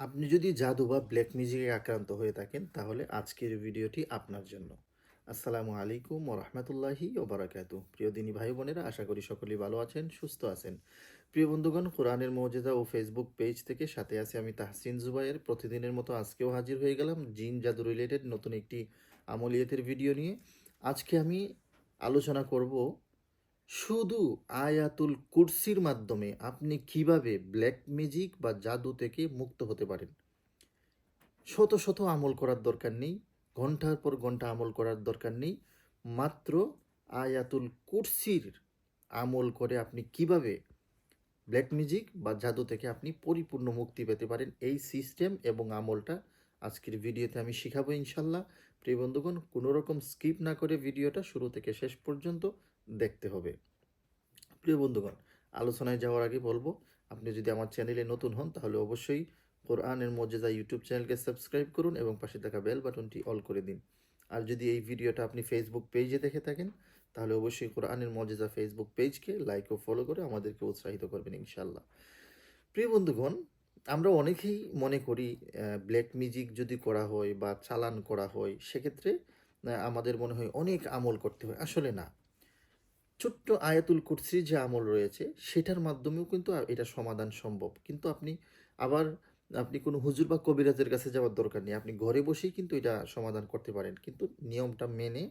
আপনি যদি জাদু বা ব্ল্যাক মিউজিকে আক্রান্ত হয়ে থাকেন, তাহলে আজকের ভিডিওটি আপনার জন্য। আসসালামু আলাইকুম ও রহমতুল্লাহি ও বারাকাতু প্রিয় দিনী ভাই বোনেরা, আশা করি সকলেই ভালো আছেন, সুস্থ আছেন। প্রিয় বন্ধুগণ, কোরআনের মৌজেদা ও ফেসবুক পেজ থেকে সাথে আছি আমি তাহসিন জুবাইয়ের প্রতিদিনের মতো আজকেও হাজির হয়ে গেলাম জিন জাদু রিলেটেড নতুন একটি আমলিয়াতের ভিডিও নিয়ে। আজকে আমি আলোচনা করব শুধু আয়াতুল কুরসির মাধ্যমে আপনি কীভাবে ব্ল্যাক ম্যাজিক বা জাদু থেকে মুক্ত হতে পারেন? শত শত আমল করার দরকার নেই, ঘণ্টার পর ঘণ্টা আমল করার দরকার নেই, মাত্র আয়াতুল কুরসির আমল করে আপনি কীভাবে ব্ল্যাক ম্যাজিক বা জাদু থেকে আপনি পরিপূর্ণ মুক্তি পেতে পারেন, এই সিস্টেম এবং আমলটা আজকের ভিডিওতে আমি শিখাবো ইনশাল্লাহ। প্রিয় বন্ধুগণ, কোনো রকম স্কিপ না করে ভিডিওটা শুরু থেকে শেষ পর্যন্ত দেখতে হবে। প্রিয় বন্ধুগণ, আলোচনায় যাওয়ার আগে বলব, আপনি যদি আমার চ্যানেলে নতুন হন, তাহলে অবশ্যই কোরআনের মর্যাদা ইউটিউব চ্যানেলকে সাবস্ক্রাইব করুন এবং পাশে থাকা বেল বাটনটি অল করে দিন। আর যদি এই ভিডিওটা আপনি ফেসবুক পেজে দেখে থাকেন, তাহলে অবশ্যই কোরআনের মর্যাদা ফেসবুক পেজকে লাইক ও ফলো করে আমাদেরকে উৎসাহিত করবেন ইনশাল্লাহ প্রিয় বন্ধুগণ, আমরা অনেকেই মনে করি ব্ল্যাক মিউজিক যদি করা হয় বা চালান করা হয়, সেক্ষেত্রে আমাদের মনে হয় অনেক আমল করতে হয়। আসলে না। ছোট্ট আয়াতুল কুরসির যে আমল রয়েছে, সেটার মাধ্যমেও কিন্তু এটা সমাধান সম্ভব। কিন্তু আপনি আবার আপনি কোনো হুজুর বা কবিরাজের কাছে যাওয়ার দরকার নেই। আপনি ঘরে বসেই কিন্তু এটা সমাধান করতে পারেন। কিন্তু নিয়মটা মেনে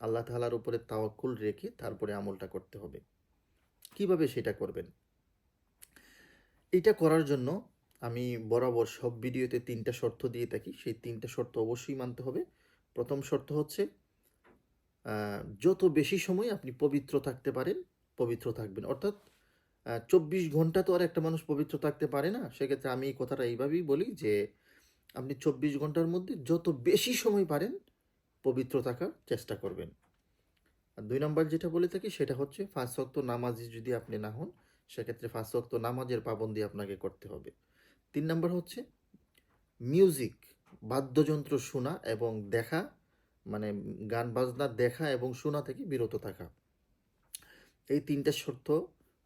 আল্লাহ তাআলার উপরে তাওয়াক্কুল রেখে তারপরে আমলটা করতে হবে। কীভাবে সেটা করবেন? এটা করার জন্য আমি বরাবর সব ভিডিওতে তিনটা শর্ত দিয়ে থাকি। সেই তিনটা শর্ত অবশ্যই মানতে হবে। প্রথম শর্ত হচ্ছে যত বেশি সময় আপনি পবিত্র থাকতে পারেন, পবিত্র থাকবেন। অর্থাৎ চব্বিশ ঘণ্টা তো আর একটা মানুষ পবিত্র থাকতে পারে না। সেক্ষেত্রে আমি এই কথাটা এইভাবেই বলি যে, আপনি চব্বিশ ঘণ্টার মধ্যে যত বেশি সময় পারেন, পবিত্র থাকার চেষ্টা করবেন। আর দুই নম্বর যেটা বলে থাকি, সেটা হচ্ছে পাঁচ ওয়াক্ত নামাজি যদি আপনি না হন, সেক্ষেত্রে পাঁচ ওয়াক্ত নামাজের পাবন্দি আপনাকে করতে হবে। তিন নম্বর হচ্ছে মিউজিক বাদ্যযন্ত্র শোনা এবং দেখা মানে গান বাজনা দেখা এবং শোনা থেকে বিরত থাকা। এই তিনটা শর্ত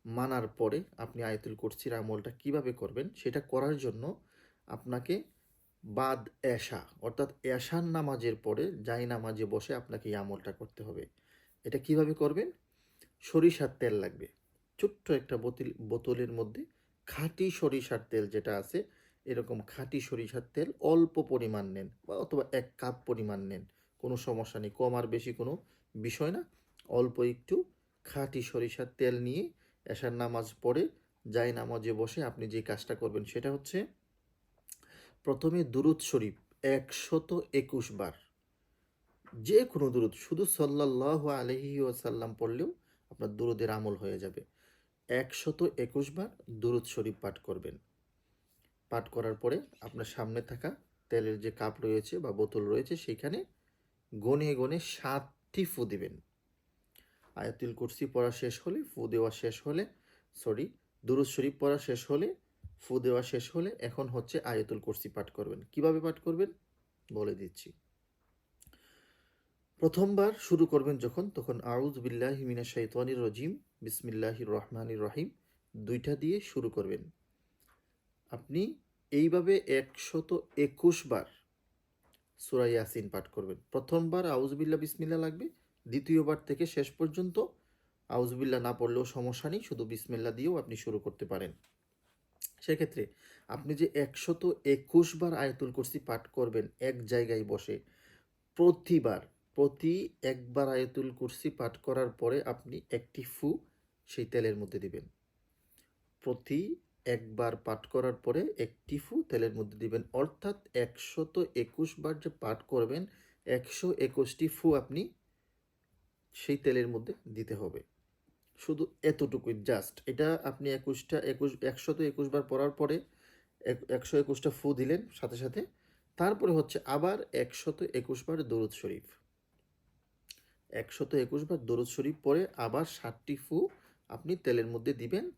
মানার পরে আপনি আয়তুল কুরসির আমলটা কীভাবে করবেন সেটা করার জন্য আপনাকে বাদ এশা, অর্থাৎ এশার নামাজের পরে যাই নামাজে বসে আপনাকে এই আমলটা করতে হবে। এটা কীভাবে করবেন? সরিষার তেল লাগবে। ছোট্ট একটা বোতল, বোতলের মধ্যে খাঁটি সরিষার তেল যেটা আছে, এরকম খাঁটি সরিষার তেল অল্প পরিমাণ নেন বা অথবা এক কাপ পরিমাণ নেন। কোনো সমস্যা নেই। কম আর বেশি কোনো বিষয় না। অল্প একটু খাঁটি সরিষার তেল নিয়ে এশার নামাজ পড়ে, যাই নামাজে বসে আপনি যে কাজটা করবেন সেটা হচ্ছে প্রথমে দুরুদ শরীফ একশত একুশ বার। যে কোনো দুরুদ, শুধু সাল্লাহ আলহি ওয়াসাল্লাম পড়লেও আপনার দুরুদের আমল হয়ে যাবে। একশত একুশ বার দুরুদ শরীফ পাঠ করবেন। পাঠ করার পরে আপনার সামনে থাকা তেলের যে কাপ রয়েছে বা বোতল রয়েছে, সেখানে গনে গনে সাতটি ফু দিবেন। আয়াতুল কুরসি পড়া শেষ হলে, ফু দেওয়া শেষ হলে সরি দুরুদ শরীফ পড়া শেষ হলে, ফু দেওয়া শেষ হলে এখন হচ্ছে আয়াতুল কুরসি পাঠ করবেন। কীভাবে পাঠ করবেন? বলে দিচ্ছি। প্রথমবার শুরু করবেন যখন, তখন আউজ বিল্লাহ মিনা শাইতানির রজিম, বিসমিল্লাহির রহমানির রহিম, দুইটা দিয়ে শুরু করবেন। আপনি এইভাবে একশত একুশ বার সুরা ইয়াসিন পাঠ করবেন। প্রথমবার আউজবিল্লা বিসমিল্লা লাগবে, দ্বিতীয়বার থেকে শেষ পর্যন্ত আউজবিল্লা না পড়লেও সমস্যা নেই, শুধু বিসমিল্লা দিয়েও আপনি শুরু করতে পারেন। সেক্ষেত্রে আপনি যে একশত একুশ বার আয়াতুল কুরসি পাঠ করবেন এক জায়গায় বসে, প্রতিবার, প্রতি একবার আয়াতুল কুরসি পাঠ করার পরে আপনি একটি ফু সেই তেলের মধ্যে দিবেন। প্রতি একবার পাঠ করার পরে একটি ফু তেলের মধ্যে দিবেন। অর্থাৎ একশত একুশ বার যে পাঠ করবেন একশো একুশটি ফু আপনি সেই তেলের মধ্যে দিতে হবে। শুধু এতটুকুই, জাস্ট এটা আপনি একুশটা, একুশ, একশত একুশ বার পড়ার পরে এক- একশো একুশটা ফু দিলেন সাথে সাথে, তারপরে হচ্ছে আবার একশত একুশ বার দরুদ শরীফ। একশত একুশ বার দরুদ শরীফ পরে আবার ষাটটি ফু আপনি তেলের মধ্যে দিবেন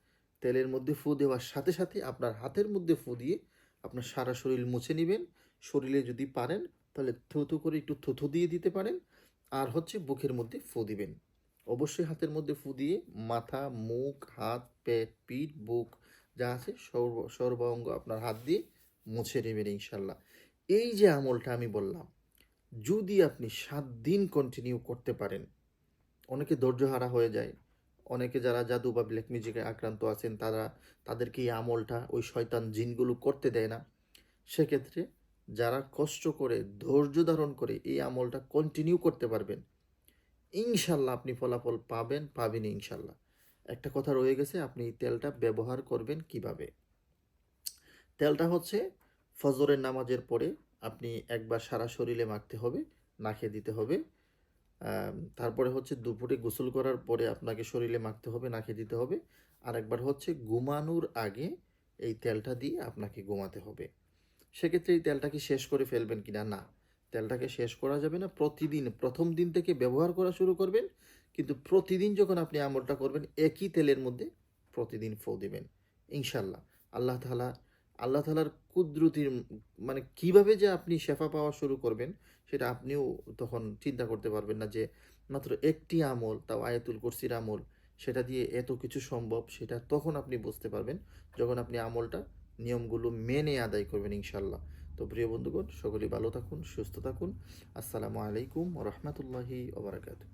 তেলের মধ্যে ফু দেওয়ার সাথে সাথে আপনার হাতের মধ্যে ফু দিয়ে আপনার সারা শরীর মুছে নেবেন। শরীরে যদি পারেন, তাহলে থুথু করে একটু থুথু দিয়ে দিতে পারেন। আর হচ্ছে বুকের মধ্যে ফু দিবেন। অবশ্যই হাতের মধ্যে ফু দিয়ে মাথা, মুখ, হাত, পেট, পিঠ, বুক যা আছে সর্ব, সর্বাঙ্গ আপনার হাত দিয়ে মুছে নেবেন ইনশাল্লাহ। এই যে আমলটা আমি বললাম, যদি আপনি সাত দিন কন্টিনিউ করতে পারেন, অনেকে ধৈর্যহারা হয়ে যায় অনেকে যারা জাদু বা ব্ল্যাক মিউজিকে আক্রান্ত আছেন, তারা তাদেরকে এই আমলটা, ওই শয়তান জিনগুলো করতে দেয় না। সেক্ষেত্রে যারা কষ্ট করে, ধৈর্য ধারণ করে এই আমলটা কন্টিনিউ করতে পারবেন, ইনশাল্লাহ আপনি ফলাফল পাবেন পাবেন ইনশাল্লাহ। একটা কথা রয়ে গেছে, আপনি তেলটা ব্যবহার করবেন কীভাবে? তেলটা হচ্ছে ফজরের নামাজের পরে আপনি একবার সারা শরীরে মাখতে হবে নাকে দিতে হবে। তারপরে হচ্ছে দুপুরে গোসল করার পরে আপনাকে শরীরে মাখতে হবে নাকে দিতে হবে। আর একবার হচ্ছে ঘুমানোর আগে এই তেলটা দিয়ে আপনাকে ঘুমাতে হবে। সেক্ষেত্রে এই তেলটাকে শেষ করে ফেলবেন কিনা? না। তেলটাকে শেষ করা যাবে না। প্রতিদিন, প্রথম দিন থেকে ব্যবহার করা শুরু করবেন। কিন্তু প্রতিদিন যখন আপনি আমলটা করবেন, একই তেলের মধ্যে প্রতিদিন ফো দেবেন। ইনশাল্লাহ আল্লাহ তালা আল্লাহ তালার কুদরতির মানে কীভাবে যে আপনি শেফা পাওয়া শুরু করবেন, সেটা আপনিও তখন চিন্তা করতে পারবেন না যে মাত্র একটি আমল, তাও আয়াতুল কুরসির আমল, সেটা দিয়ে এত কিছু সম্ভব, সেটা তখন আপনি বুঝতে পারবেন যখন আপনি আমলটা, নিয়মগুলো মেনে আদায় করবেন ইনশাল্লাহ তো প্রিয় বন্ধুগণ, সকলেই ভালো থাকুন, সুস্থ থাকুন। আসসালামু আলাইকুম রহমতুল্লাহি ওবরাকাতু